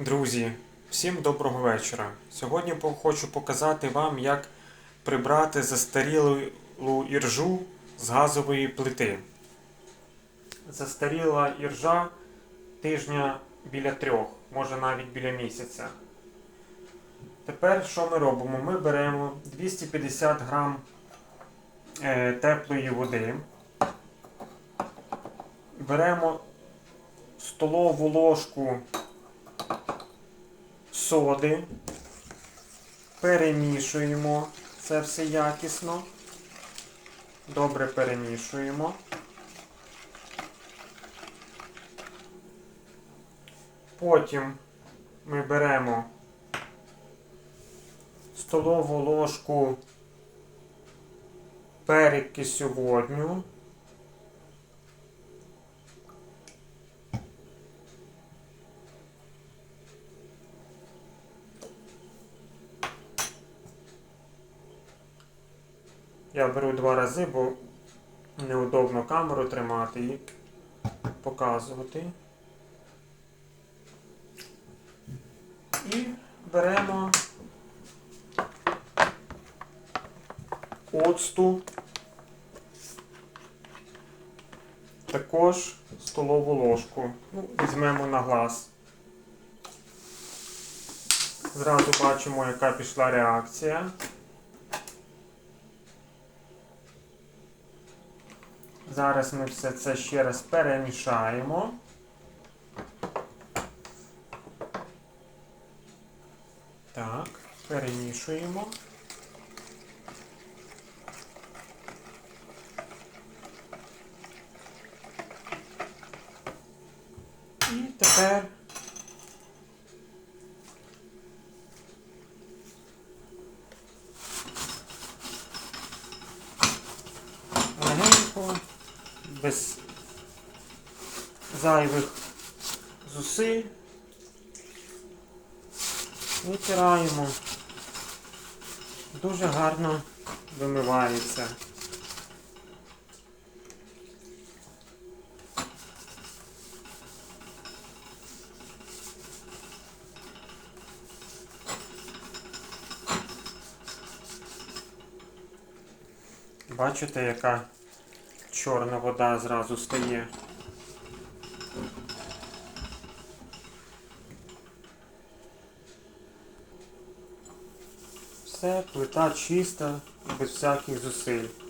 Друзі, всім доброго вечора. Сьогодні хочу показати вам, як прибрати застарілу іржу з газової плити. Застаріла іржа тижня біля трьох, може навіть біля місяця. Тепер що ми робимо? Ми беремо 250 грам е, теплої води. Беремо столову ложку соди, перемішуємо це все якісно. Добре перемішуємо. Потім ми беремо столову ложку перекисю водню. Я беру два рази, бо неудобно камеру тримати і показувати. І беремо оцту, також столову ложку. Ну, візьмемо на глаз. Зразу бачимо, яка пішла реакція. Зараз ми все це ще раз перемішаємо. Так, перемішуємо. І тепер легенько, без зайвих зусиль. Витираємо. Дуже гарно вимивається. Бачите, яка чорна вода зразу стає. Все, плита чиста, без всяких зусиль.